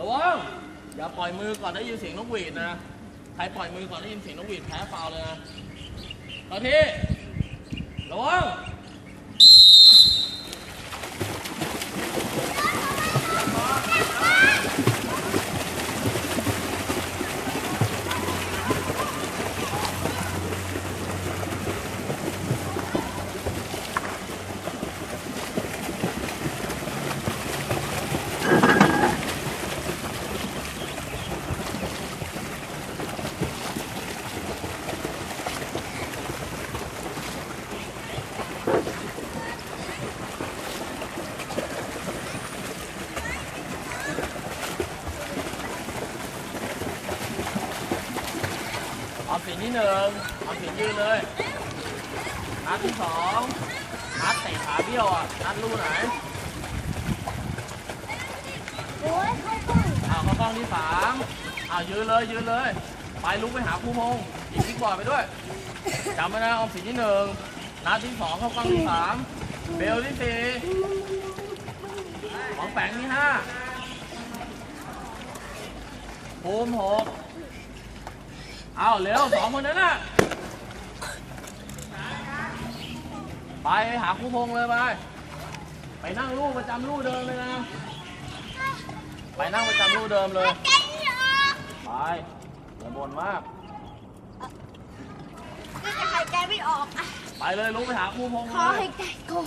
ระวังอย่าปล่อยมือก่อนได้ยินเสียงนกหวีดนะ ใครปล่อยมือก่อนได้ยินเสียงนกหวีดแพ้ฟาวเลยนะตอนที่ระวัง อาสินที่หนึ่งเอาสินยืนเลยนัดที่สองนัดเตะขาเบี้ยวอะนัดลูกไหนโอ้ยเข้าต้องเอาเข้ากล้องที่สามเอายืนเลยยืนเลย ไปลุกไปหาครูพงษ์หยิบบิ๊กบอร์ดไปด้วยจำไว้นะเอาสินที่หนึ่งนัดที่สองเข้ากล้องที่สามเบลที่สี่ของแปงที่ห้าภูมิหก เอาเร็วสองคนนั้นน่ะ ไปหาครูพงษ์เลยไป ไปนั่งลู่ประจำลู่เดิมเลยนะ ไปนั่งประจำลู่เดิมเลยใจเหรอไปอย่าบ่นมากก็จะหายใจไม่ออกอะไปเลยลุกไปหาครูพงษ์ขเลอยหายใจก่อน